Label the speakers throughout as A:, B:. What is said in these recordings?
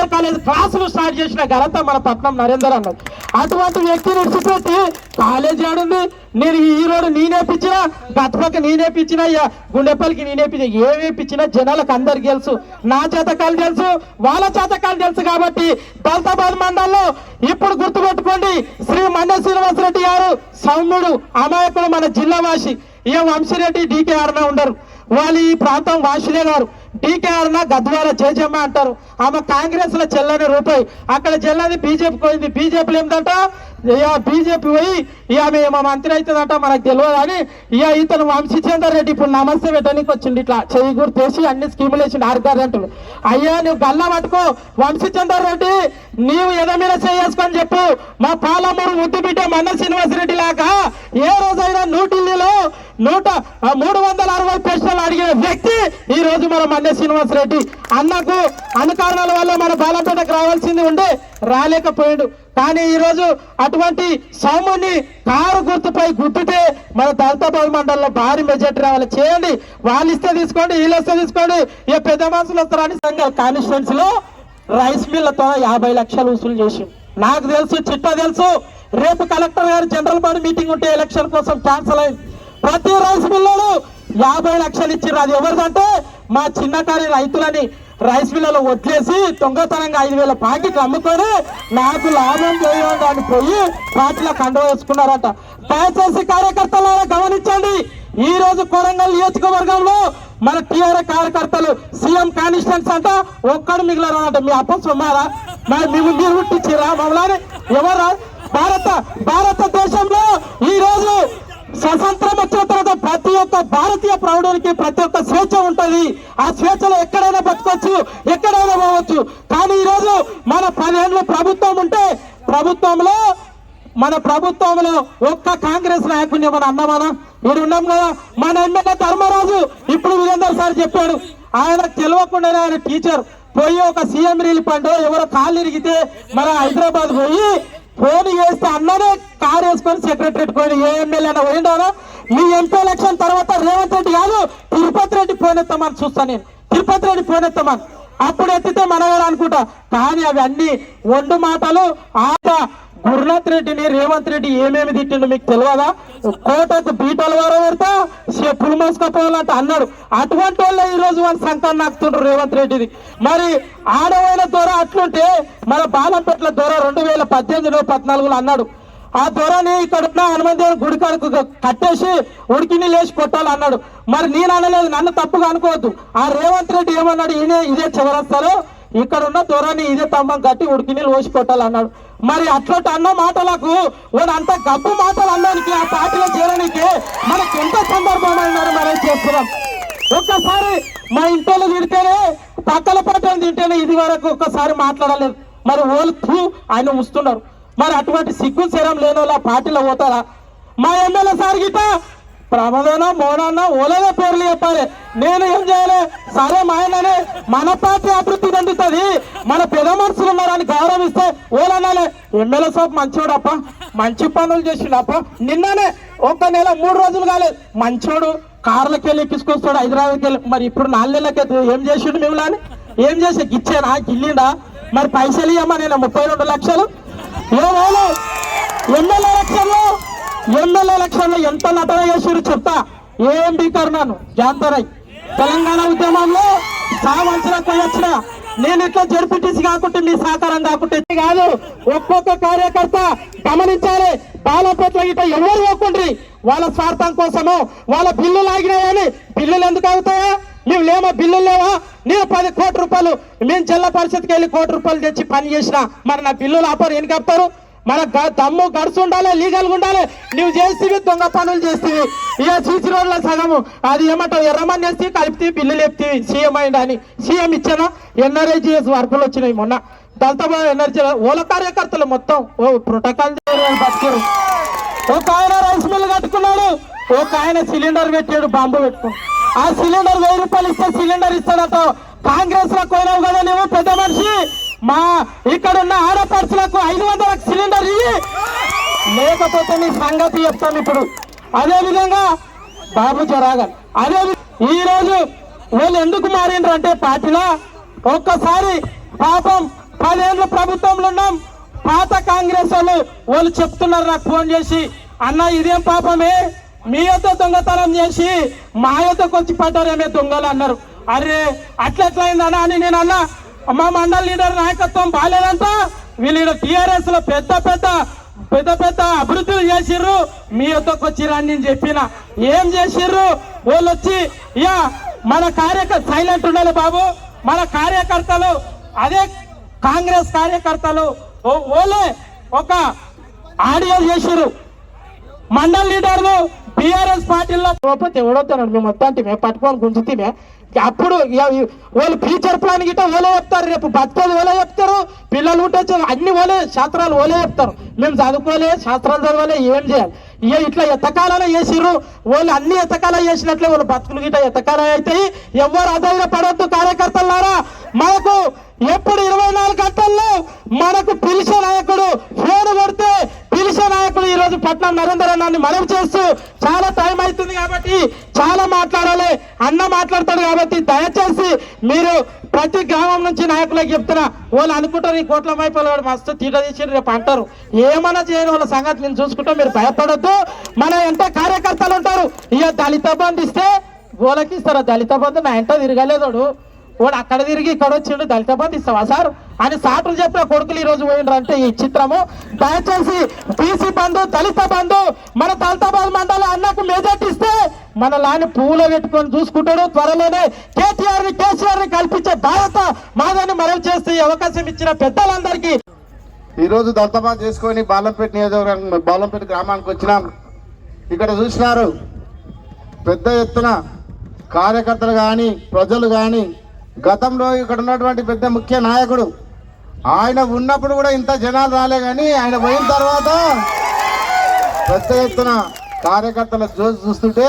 A: నుంచి కాలేజ్ క్లాసులు స్టార్ట్ చేసిన ఘనత మన పట్నం నరేందర్ అన్నది. అటువంటి వ్యక్తిని విడిచిపెట్టి కాలేజీ ఆడుంది. నేను ఈ రోడ్డు నేనేపించిన గతపక్క నేనేపించిన గుండెపల్లికి నేనేపించిన ఏమేపించినా జనాలకు అందరికి తెలుసు. నా చేతకాలు తెలుసు. వాళ్ళ చేతకాలు తెలుసు కాబట్టి దళితాబాద్ మండలంలో ఇప్పుడు గుర్తుపెట్టుకోండి. శ్రీ మన్న శ్రీనివాసరెడ్డి గారు సౌమ్యుడు అమాయకుడు మన జిల్లా వాసి. ఏ వంశీరెడ్డి డీకే అరుణ ఉండరు. వాళ్ళు ఈ ప్రాంతం వాసులే గారు. డీకే గద్వాల జేజమ్మ అంటారు. ఆమె కాంగ్రెస్లో చెల్లని రూపాయి. అక్కడ చెల్లది బీజేపీ పోయింది. బీజేపీలు ఏంటంట ఇక బీజేపీ పోయి ఇక మేము మా మంత్రి అవుతుందంట మనకు తెలియదు అని ఇక ఇతను వంశీచందర్ రెడ్డి ఇప్పుడు నమస్తే పెట్టడానికి వచ్చింది ఇట్లా చెయ్యి గుర్తేసి అన్ని స్కీములు వేసిండు ఆరు గ్యారెంటీలు అయ్యా నువ్వు గల్ల పట్టుకో. వంశీచందర్ రెడ్డి నీవు ఎద మీద చేసుకొని చెప్పు. మా పాలమూరు ముద్దు బిడ్డ మన్న శ్రీనివాసరెడ్డి లాగా ఏ రోజైనా నూటిల్లీలో నూట ఆ, మూడు వందల అరవై ప్రశ్నలు అడిగిన వ్యక్తి ఈ రోజు మన శ్రీనివాస్ రెడ్డి. అన్నకు అన్ని కారణాల వల్ల మన బాలపేటకు రావాల్సింది ఉండే రాలేకపోయాడు. కానీ ఈరోజు అటువంటి సౌముని కారు గుర్తుపై గుర్తుతే మన దళితాబాద్ మండలంలో భారీ మెజార్టీ రావాలి. చేయండి. వాళ్ళు ఇస్తే తీసుకోండి వీళ్ళు ఇస్తే తీసుకోండి. ఇక పెద్ద మనుషులు వస్తారని సంఘ కాన్స్టిట్యున్సీ లో రైస్ మిల్లతో యాభై లక్షలు వసూలు చేసి. నాకు తెలుసు చిట్టా తెలుసు. రేపు కలెక్టర్ గారు జనరల్ బాడీ మీటింగ్ ఉంటే ఎలక్షన్ కోసం క్యాన్సల్ అయింది. ప్రతి రైస్ మిల్లులు యాభై లక్షలు ఇచ్చారు అది ఎవరిదంటే మా చిన్నకారి రైతులని. రైస్ మిల్లలో వదిలేసి దొంగతనంగా ఐదు వేల ప్యాకెట్లు అమ్ముకొని నాకు లాభం చేయడం అని పోయి పార్టీలో కండవ వేసుకున్నారట. దయచేసి కార్యకర్తలను గమనించండి. ఈ రోజు కొరంగల్ నియోజకవర్గంలో మన టీఆర్ఎస్ కార్యకర్తలు సీఎం కానిస్టెన్స్ అంట ఒక్కడు మిగిలినారంట మీ అప్ప సొమ్మారా? మరి మేము మీరు పుట్టించిరా మమ్మల్ని ఎవరా భారత భారతదేశంలో ఈ రోజు స్వతంత్రం వచ్చిన తర్వాత ప్రతి ఒక్క భారతీయ ప్రౌఢునికి ప్రతి ఒక్క స్వేచ్ఛ ఉంటది. ఆ స్వేచ్ఛలో ఎక్కడైనా బతకొచ్చు ఎక్కడైనా పోవచ్చు. కానీ ఈరోజు మన పదిహేనులో ప్రభుత్వం ఉంటే ప్రభుత్వంలో మన ప్రభుత్వంలో ఒక్క కాంగ్రెస్ నాయకుడిని మన అన్నమాన మీరు ఉన్నాం కదా మన ఎమ్మెల్యే ధర్మరాజు ఇప్పుడు వీరేందర్ సార్ చెప్పాడు. ఆయన తెలియకుండానే ఆయన టీచర్. పోయి ఒక సీఎం రిలీఫ్ అంటూ ఎవరో కాళ్ళు ఇరిగితే మన హైదరాబాద్ పోయి ఫోన్ చేస్తే అన్ననే కారు వేసుకొని సెక్రటరేట్ పోయి ఏ ఎమ్మెల్యే అయినా పోయిండారా మీ ఎంపీ ఎలక్షన్ తర్వాత రేవంత్ రెడ్డి కాదు తిరుపతి రెడ్డి ఫోన్ ఎత్తామని చూస్తా నేను. తిరుపతి రెడ్డి ఫోన్ ఎత్తామని అప్పుడు ఎత్తితే మనగారు అనుకుంటా? కానీ అవి అన్ని ఒండు మాటలు ఆట గురునాథ్ రెడ్డిని రేవంత్ రెడ్డి ఏమేమి తిట్టిండు మీకు తెలియదా? కోటకు బీటల వారు పెడతా చెప్పులు మోసుకపోవాలంటే అన్నాడు. అటువంటి వాళ్ళే ఈ రోజు వాళ్ళ సంతాన్ని నాకుతుండ్రు రేవంత్ రెడ్డిది. మరి ఆడవాళ్ళ దొర అట్లుంటే మన బాలంపేట్ల దొర రెండు వేల పద్దెనిమిదిలో పద్నాలుగులో అన్నాడు. ఆ దొరని ఇక్కడ ఉన్న హనుమంతేవుని గుడి కడుకు కట్టేసి ఉడికిని లేచి కొట్టాలి అన్నాడు. మరి నేను అనలేదు నన్ను తప్పుగా అనుకోవద్దు. ఆ రేవంత్ రెడ్డి ఏమన్నాడు? ఈయన ఇదే చివరస్తాలో ఇక్కడ ఉన్న దొరని ఇదే తమ్మం కట్టి ఉడికి నీళ్ళు పోసి కొట్టాలన్నాడు. మరి అట్లాంటి అన్న మాటలకు వాడు అంత గబ్బు మాటలు అన్నానికి ఆ పార్టీలో చేరడానికి మనకి ఎంత సందర్భమైనారు మనం చేస్తున్నాం? ఒక్కసారి మా ఇంట్లో తిడితేనే పక్కల పట్టణం తింటేనే ఇది వరకు ఒక్కసారి మాట్లాడలేదు. మరి ఓళ్ళు ఆయన వస్తున్నారు. మరి అటువంటి సిగ్గు శరం లేని పార్టీలో పోతారా? మా ఎమ్మెల్యే సార్ గిట్ట ప్రమదన మోనన్న ఓలదే పేర్లు చెప్పాలి. నేను ఏం చేయాలి? సరే మాయననే మన పార్టీ అభివృద్ధి చెందుతుంది. మన పెద్ద మనుషులు ఉన్నారని గౌరవిస్తే ఓలన్నాలే. ఎమ్మెల్యే సాబ్ మంచోడప్ప మంచి పనులు చేసిండప్ప. నిన్ననే ఒక నెల మూడు రోజులు కాలేదు మంచోడు కార్లకి వెళ్ళి ఎక్కించుకొస్తాడు హైదరాబాద్కి వెళ్ళి. మరి ఇప్పుడు నాలుగు నెలలకి ఏం చేసిండు మిమ్మల్ని? ఏం చేసే? ఇచ్చానా గిల్లిండా? మరి పైసలు ఇవ్వమా నేను ముప్పై రెండు లక్షలు. ఏమోలు ఎమ్మెల్యే లక్షల్లో ఎమ్మెల్యే ఎలక్షన్లో ఎంత నటన చేసిరు చెప్తా. ఏంటి బీకరున్నాను జాంతరై. తెలంగాణ ఉద్యమంలో కావాల్సిన పోయొచ్చిన నేను ఇట్లా జడ్పీటీసీ కాకుంటే నీ సహకారం కాకుంటే కాదు. ఒక్కొక్క కార్యకర్త గమనించాలి. బాలపేట్ల గిట్ట ఎవరు పోకుండ్రి వాళ్ళ స్వార్థం కోసము వాళ్ళ బిల్లులు ఆగినాయని బిల్లులు ఎందుకు అవుతాయా నువ్వు లేమా బిల్లులు లేవా? నేను పది కోటి రూపాయలు మేము జిల్లా పరిషత్కి వెళ్ళి కోటి రూపాయలు తెచ్చి పని చేసిన మరి నా బిల్లులు ఆపరు ఎన్ని కప్తారు? మన తమ్ము గడుసు ఉండాలి లీగల్గా ఉండాలి. నువ్వు చేస్తేవి దొంగ పనులు చేస్తేవి ఇక సీసీ రోడ్ల సగము. అది ఏమంటావు? ఎర్రమని వేస్తే కలిపితే బిల్లు ఎత్తివి సీఎం అయింది అని. సీఎం ఇచ్చానా? ఎన్ఆర్ఐజిఎస్ వర్కులు వచ్చినాయి మొన్న. దళిత ఎనర్జీ ఓల కార్యకర్తలు మొత్తం. ఓ ప్రోటోకాల్ బతికారు. ఒక ఆయన రైస్ మిల్ కట్టుకున్నాడు. ఒక ఆయన సిలిండర్ పెట్టాడు బాంబు పెట్టుకుని. ఆ సిలిండర్ వెయ్యి రూపాయలు ఇస్తే సిలిండర్ ఇస్తాడతో కాంగ్రెస్లో కోరావు కదా నువ్వు పెద్ద మనిషి. మా ఇక్కడ ఉన్న ఆడపడుచులకు ఐదు వందల సిలిండర్ ఇవి లేకపోతే నీ సంగతి చెప్తాను ఇప్పుడు. అదే విధంగా బాబు జరాగన్ అదే ఈ రోజు వాళ్ళు ఎందుకు మారిండ్రు అంటే పార్టీలో ఒక్కసారి పాపం పదేళ్ళు ప్రభుత్వంలో ఉన్నాం పాత కాంగ్రెస్ వాళ్ళు వాళ్ళు చెప్తున్నారు నాకు ఫోన్ చేసి అన్న ఇదేం పాపమే? మీ యొక్క దొంగతనం చేసి మా యొక్కకు వచ్చి పడ్డారేమే దొంగలు అన్నారు. అరే అట్లా అని నేను అన్నా మా మండల లీడర్ నాయకత్వం బాగాలేదంట వీళ్ళు టీఆర్ఎస్లో పెద్ద పెద్ద పెద్ద పెద్ద అభివృద్ధులు చేసిర్రు. మీ వద్దకు వచ్చిర్రు నేను చెప్పిన. ఏం చేసిర్రు? వాళ్ళు వచ్చి ఇక మన కార్యకర్త సైలెంట్ ఉండాలి బాబు. మన కార్యకర్తలు అదే కాంగ్రెస్ కార్యకర్తలు ఓలే ఒక ఆడియో చేసిర్రు. మండల్ లీడర్లు టిఆర్ఎస్ పార్టీలో పోతే ఎవడొస్తాడు మేము వద్దంటే మేము పట్టుకొని గుంజుతీమే. అప్పుడు వాళ్ళు ఫ్యూచర్ ప్లాన్ గిట్ట ఓలే చెప్తారు రేపు బతుకలు ఓలే చెప్తారు పిల్లలు ఉంటే అన్ని ఓలే శాస్త్రాలు ఓలే చెప్తారు. మేము చదువుకోలే శాస్త్రాలు చదవలే ఏం చేయాలి? ఇక ఇట్లా ఎత్తకాలలో చేసిర్రు. వాళ్ళు అన్ని ఎత్తకాల చేసినట్లే వాళ్ళు బతుకులు గిట్ట ఎత్తకాల అవుతాయి ఎవరు అధైర్య పడొద్దు కార్యకర్తలారా. మనకు ఎప్పుడు ఇరవై నాలుగు గంటల్లో మనకు పిలిచే నాయకుడు ఫోన్ కొడితే పిలిచే నాయకుడు ఈ రోజు పట్నం నరేందర్ అన్నాన్ని మనం చేస్తూ చాలా టైం అవుతుంది కాబట్టి చాలా మాట్లాడాలి. అన్న మాట్లాడతాడు కాబట్టి దయచేసి మీరు ప్రతి గ్రామం నుంచి నాయకులకు చెప్తున్నా వాళ్ళు అనుకుంటారు ఈ కోట్ల మైపలు మస్తు తీట తీసి రేపు అంటారు. ఏమన్నా చేయని వాళ్ళ సంగతి నేను చూసుకుంటాం మీరు భయపడద్దు. మన ఎంత కార్యకర్తలు ఉంటారు. ఇక దళిత బంధు ఇస్తే వాళ్ళకి ఇస్తారా. దళిత బంధు నా ఎంట తిరగలేదోడు. వాడు అక్కడ తిరిగి ఇక్కడ వచ్చిండు దళిత బంధు ఇస్తావా సార్? అని సాటులు చెప్పిన కొడుకులు ఈ రోజు పోయినరు. అంటే ఈ చిత్రము దయచేసి బీసీ బంధు దళిత బంధు మన దళితాబాద్ మండలం అన్నకు మెజార్టీ ఇస్తే మన లాని పువ్వులో పెట్టుకొని చూసుకుంటాడు. త్వరలోనే కేటీఆర్ని కేసీఆర్ని కల్పించే బాధ్యత మాదని మనం చేస్తే అవకాశం ఇచ్చిన పెద్దలందరికీ.
B: ఈరోజు రోజు చేసుకొని బాలంపేట నియోజకవర్గం బాలంపేట గ్రామానికి వచ్చినాం. ఇక్కడ చూసినారు పెద్ద ఎత్తున కార్యకర్తలు కానీ ప్రజలు కానీ గతంలో ఇక్కడ ఉన్నటువంటి పెద్ద ముఖ్య నాయకుడు ఆయన ఉన్నప్పుడు కూడా ఇంత జనాలు రాలే కానీ ఆయన పోయిన తర్వాత పెద్ద ఎత్తున కార్యకర్తల జోసి చూస్తుంటే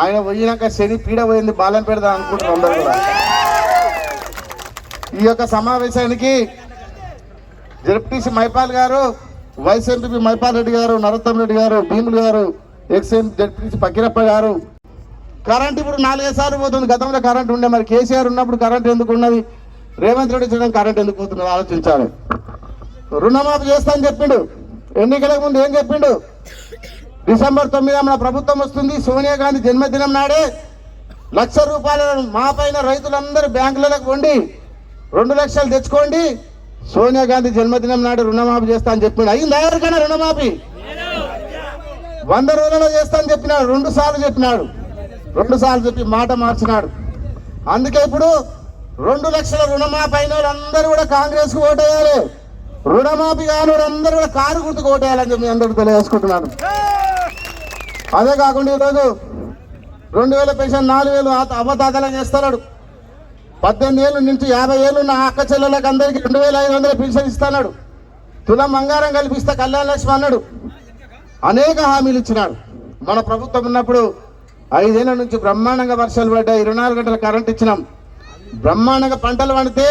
B: ఆయన పోయినాక శని పీడ పోయింది బాలం పెడదాం అనుకుంటున్నారు అందరూ కూడా. ఈ యొక్క సమావేశానికి జడ్పీసీ మైపాల్ గారు వైస్ ఎంపీ మైపాల్ రెడ్డి గారు నరోత్తం రెడ్డి గారు భీములు గారు ఎక్స్ ఎం జడ్పీసీ పకీరప్ప గారు. కరెంట్ ఇప్పుడు నాలుగైదు సార్లు పోతుంది. గతంలో కరెంట్ ఉండే మరి కేసీఆర్ ఉన్నప్పుడు కరెంట్ ఎందుకు ఉన్నది? రేవంత్ రెడ్డి చూడడం కరెంట్ ఎందుకు ఆలోచించాలి. రుణమాఫీ చేస్తా అని చెప్పిండు. ఎన్నికలకు ముందు ఏం చెప్పిండు? డిసెంబర్ తొమ్మిది మన ప్రభుత్వం వస్తుంది సోనియా గాంధీ జన్మదినం నాడే లక్ష రూపాయలను మా పైన రైతులందరూ బ్యాంకులకు వండి రెండు లక్షలు తెచ్చుకోండి సోనియా గాంధీ జన్మదినం నాడు రుణమాఫీ చేస్తా అని చెప్పిండు. అయింది ఎవరికైనా రుణమాఫీ? వంద రోజులలో చేస్తా అని చెప్పినాడు రెండు సార్లు చెప్పినాడు. రెండు సార్లు చెప్పి మాట మార్చినాడు. అందుకే ఇప్పుడు రెండు లక్షల రుణమాపైన వాళ్ళందరూ కూడా కాంగ్రెస్కు ఓటేయాలి. రుణమాఫీ కాని వాళ్ళందరూ కూడా కారు గుర్తుకు ఓటేయాలని చెప్పి మీ తెలియజేసుకుంటున్నాను. అదే కాకుండా ఈరోజు రెండు వేల పెన్షన్ నాలుగు వేలు అవతాతలం చేస్తున్నాడు పద్దెనిమిది ఏళ్ళు నుంచి యాభై ఏళ్ళు నా అక్క చెల్లెలకు అందరికీ రెండు వేల ఐదు వందల పెన్షన్ ఇస్తున్నాడు. తులం బంగారం కల్పిస్తా కళ్యాణ లక్ష్మి అన్నాడు. అనేక హామీలు ఇచ్చినాడు. మన ప్రభుత్వం ఉన్నప్పుడు ఐదేళ్ళ నుంచి బ్రహ్మాండంగా వర్షాలు పడ్డాయి. ఇరవై నాలుగు గంటల కరెంట్ ఇచ్చినాం. బ్రహ్మాండంగా పంటలు పండితే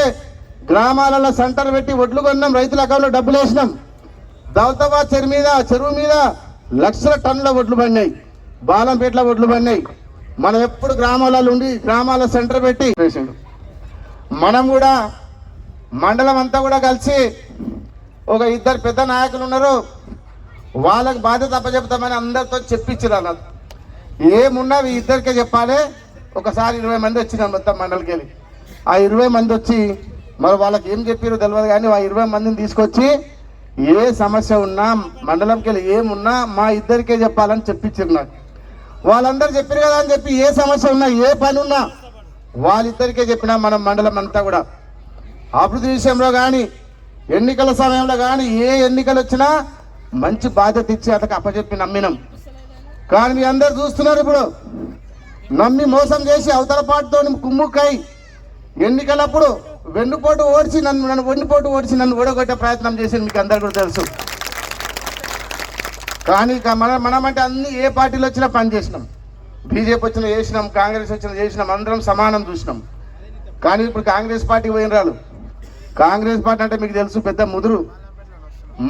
B: గ్రామాలలో సెంటర్ పెట్టి ఒడ్లు కొన్నాం రైతుల అకౌంట్లో డబ్బులు వేసినాం. దౌలతాబాద్ చెరువు మీద చెరువు మీద లక్షల టన్నుల ఒడ్లు పడినాయి. బాలంపేటలో ఒడ్లు పడినాయి. మనం ఎప్పుడు గ్రామాలలో ఉండి గ్రామాల సెంటర్ పెట్టి వేసాడు. మనం కూడా మండలం అంతా కూడా కలిసి ఒక ఇద్దరు పెద్ద నాయకులు ఉన్నారు. వాళ్ళకి బాధ్యత అప్పచెప్తామని అందరితో చెప్పించారు అన్నది ఏమున్నా ఇద్దరికే చెప్పాలి. ఒకసారి ఇరవై మంది వచ్చినారు మొత్తం మండలికి వెళ్ళి ఆ ఇరవై మంది వచ్చి మరి వాళ్ళకి ఏం చెప్పారో తెలియదు కానీ ఆ ఇరవై మందిని తీసుకొచ్చి ఏ సమస్య ఉన్నా మండలంకి వెళ్ళి ఏమున్నా మా ఇద్దరికే చెప్పాలని చెప్పించారు నాకు వాళ్ళందరూ చెప్పారు కదా అని చెప్పి ఏ సమస్య ఉన్నా ఏ పని ఉన్నా వాళ్ళిద్దరికే చెప్పినా మనం మండలం అంతా కూడా. అభివృద్ధి విషయంలో కానీ ఎన్నికల సమయంలో కానీ ఏ ఎన్నికలు వచ్చినా మంచి బాధ్యత ఇచ్చి అతనికి అప్పచెప్పి నమ్మినాం. కానీ మీ అందరు చూస్తున్నారు ఇప్పుడు. నమ్మి మోసం చేసి అవతల పాటుతో కుమ్ముక్కై ఎన్నికలప్పుడు వెన్నుపోటు ఓడిచి నన్ను నన్ను వెన్నుపోటు ఓడిచి నన్ను ఓడగొట్టే ప్రయత్నం చేసింది మీకు అందరు కూడా తెలుసు. కానీ మన మనమంటే అన్ని ఏ పార్టీలు వచ్చినా పని చేసినాం. బీజేపీ వచ్చిన చేసినాం కాంగ్రెస్ వచ్చిన చేసినాం అందరం సమానం చూసినాం. కానీ ఇప్పుడు కాంగ్రెస్ పార్టీ పోయిన రాళ్ళు. కాంగ్రెస్ పార్టీ అంటే మీకు తెలుసు పెద్ద ముదురు.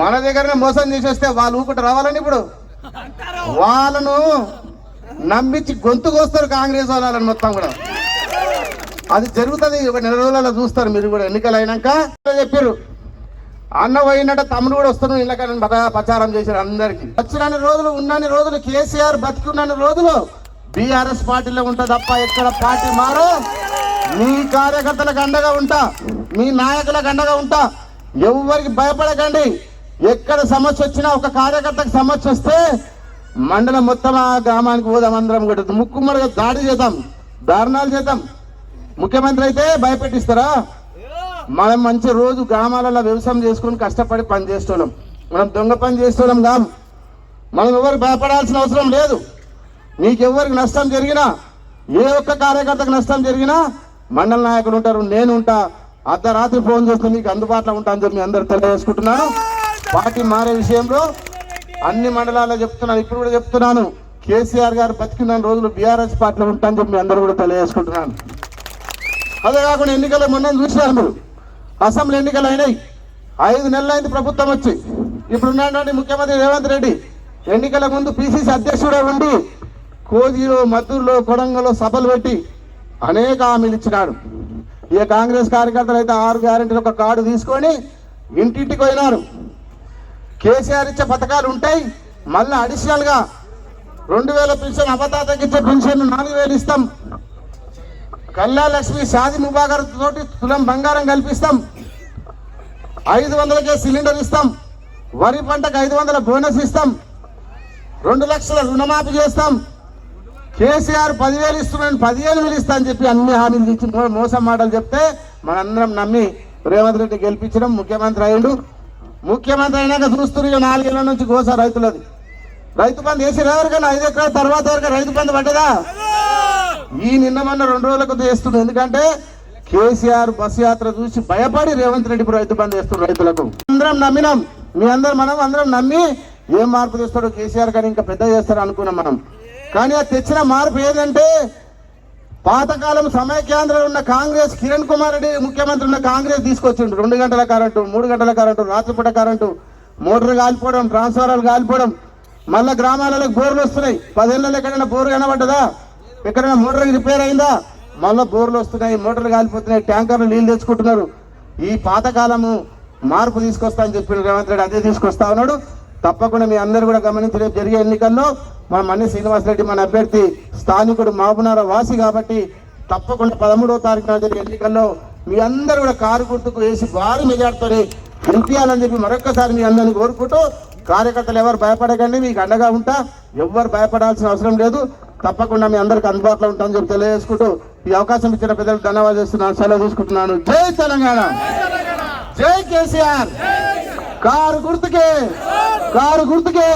B: మన దగ్గరనే మోసం చేసేస్తే వాళ్ళు ఊపుట రావాలని ఇప్పుడు. వాళ్ళను నమ్మించి గొంతు కోస్తారు కాంగ్రెస్ వాళ్ళని మొత్తం కూడా. అది జరుగుతుంది ఒక నెల రోజులలో చూస్తారు మీరు కూడా. ఎన్నికలు అయినాక చెప్పారు అన్న పోయినట్టు తమ్ముడు కూడా వస్తున్నాడు ఇళ్ళకని ప్రచారం చేశారు అందరికి. వచ్చిన రోజులు ఉన్నన్ని రోజులు కేసీఆర్ బతికున్న రోజులు బీఆర్ఎస్ పార్టీలో ఉంటా తప్ప ఎక్కడ పార్టీ మారో మీ కార్యకర్తలకు అండగా ఉంటా మీ నాయకులకు అండగా ఉంటా. ఎవరికి భయపడకండి. ఎక్కడ సమస్య వచ్చినా ఒక కార్యకర్తకు సమస్య వస్తే మండలం మొత్తం ఆ గ్రామానికి పోదాం అందరం కూడా. ముక్కుమ్మడిగా దాడి చేద్దాం దారుణాలు చేద్దాం. ముఖ్యమంత్రి అయితే భయపెట్టిస్తారా? మనం మంచి రోజు గ్రామాలలో వ్యవసాయం చేసుకొని కష్టపడి పని చేస్తున్నాం. మనం దొంగ పని చేస్తున్నాం కాదు. మనం ఎవరికి భయపడాల్సిన అవసరం లేదు. నీకెవ్వరికి నష్టం జరిగినా ఏ ఒక్క కార్యకర్తకు నష్టం జరిగినా మండల నాయకులు ఉంటారు నేను ఉంటా. అర్ధరాత్రి ఫోన్ చేస్తే మీకు అందుబాటులో ఉంటా అని చెప్పి మీ అందరు తెలియజేసుకుంటున్నాను. పార్టీ మారే విషయంలో అన్ని మండలాల్లో చెప్తున్నాను ఇప్పుడు కూడా చెప్తున్నాను. కేసీఆర్ గారు బతికిన రోజులు బీఆర్ఎస్ పార్టీలో ఉంటా అని చెప్పి మీ అందరూ కూడా తెలియజేసుకుంటున్నాను. అదే కాకుండా ఎన్నికలు మొన్న చూసినారు మీరు. అసెంబ్లీ ఎన్నికలు అయినాయి. ఐదు నెలలు అయింది ప్రభుత్వం వచ్చి. ఇప్పుడు ఉన్నటువంటి ముఖ్యమంత్రి రేవంత్ రెడ్డి ఎన్నికల ముందు పిసిసి అధ్యక్షుడే ఉండి కోజిలో మద్దూరులో కొడంగలో సభలు పెట్టి అనేక హామీలు ఇచ్చినాడు. ఇక కాంగ్రెస్ కార్యకర్తలు అయితే ఆరు గ్యారెంటీలు ఒక కార్డు తీసుకొని ఇంటింటికి పోయినారు. కేసీఆర్ ఇచ్చే పథకాలు ఉంటాయి. మళ్ళీ అడిషనల్గా రెండు వేల పెన్షన్ అవతాతకి తగ్గించే పెన్షన్ నాలుగు వేలు ఇస్తాం. కల్లా లక్ష్మి షాది ముబాగర్ తోటి తులం బంగారం కల్పిస్తాం. ఐదు వందలకే సిలిండర్ ఇస్తాం. వరి పంటకు ఐదు వందల బోనస్ ఇస్తాం. రెండు లక్షల రుణమాఫీ చేస్తాం. కేసీఆర్ పదివేలు ఇస్తున్నాను పదిహేను వేలు ఇస్తా అని చెప్పి అన్ని హామీలు ఇచ్చిన మోసం మాటలు చెప్తే మనందరం నమ్మి రేవంత్ రెడ్డి గెలిపించడం ముఖ్యమంత్రి అయ్యిండు. ముఖ్యమంత్రి అయినాక చూస్తున్నారు నాలుగేళ్ళ నుంచి గోసా రైతులది. రైతు బంధు వేసి ఎవరికైనా ఐదు ఎకరాల తర్వాత వరకు రైతు బంధు పడ్డదా? ఈ నిన్న మొన్న రెండు రోజులకు చేస్తుంది ఎందుకంటే కేసీఆర్ బస్ యాత్ర చూసి భయపడి రేవంత్ రెడ్డి రైతు బంద్ చేస్తున్నారు రైతులకు. అందరం నమ్మినాం. మీ అందరం మనం అందరం నమ్మి ఏం మార్పు తెస్తాడో కేసీఆర్ గారు ఇంకా పెద్ద చేస్తాడు అనుకున్నాం మనం. కానీ ఆ తెచ్చిన మార్పు ఏదంటే పాతకాలం సమైక్యాంధ్రలో ఉన్న కాంగ్రెస్ కిరణ్ కుమార్ రెడ్డి ముఖ్యమంత్రి ఉన్న కాంగ్రెస్ తీసుకొచ్చిండు. రెండు గంటల కరెంటు మూడు గంటల కరెంటు రాత్రిపూట కరెంటు మోటార్ కాలిపోవడం ట్రాన్స్ఫారాలు కాలిపోవడం మళ్ళా గ్రామాలలో బోర్లు వస్తున్నాయి. పదేళ్ళలో ఎక్కడైనా బోర్ కనబడ్డదా? ఎక్కడైనా మోటార్ రిపేర్ అయిందా? మళ్ళీ బోర్లు వస్తున్నాయి మోటార్లు కాలిపోతున్నాయి ట్యాంకర్లు నీళ్ళు తెచ్చుకుంటున్నారు. ఈ పాతకాలము మార్పు తీసుకొస్తా అని చెప్పి రేవంత్ రెడ్డి అదే తీసుకొస్తా ఉన్నాడు. తప్పకుండా మీ అందరూ కూడా గమనించి రేపు జరిగే ఎన్నికల్లో మన మన్ని శ్రీనివాసరెడ్డి మన అభ్యర్థి స్థానికుడు మాబునార వాసి కాబట్టి తప్పకుండా పదమూడవ తారీఖున జరిగే ఎన్నికల్లో మీ అందరూ కూడా కారు గుర్తుకు వేసి భారీ మెజార్టీతో గెలిపించాలని చెప్పి మరొక్కసారి మీ అందరిని కోరుకుంటూ కార్యకర్తలు ఎవరు భయపడకండి మీకు అండగా ఉంటా. ఎవ్వరు భయపడాల్సిన అవసరం లేదు. తప్పకుండా మీ అందరికి అందుబాటులో ఉంటామని చెప్పి తెలియజేసుకుంటూ ఈ అవకాశం ఇచ్చిన పెద్దలకు ధన్యవాదాలు చేస్తున్నాను సెలవు తీసుకుంటున్నాను. జై తెలంగాణ! జై కేసీఆర్! కారు గుర్తుకే! కారు గుర్తుకే!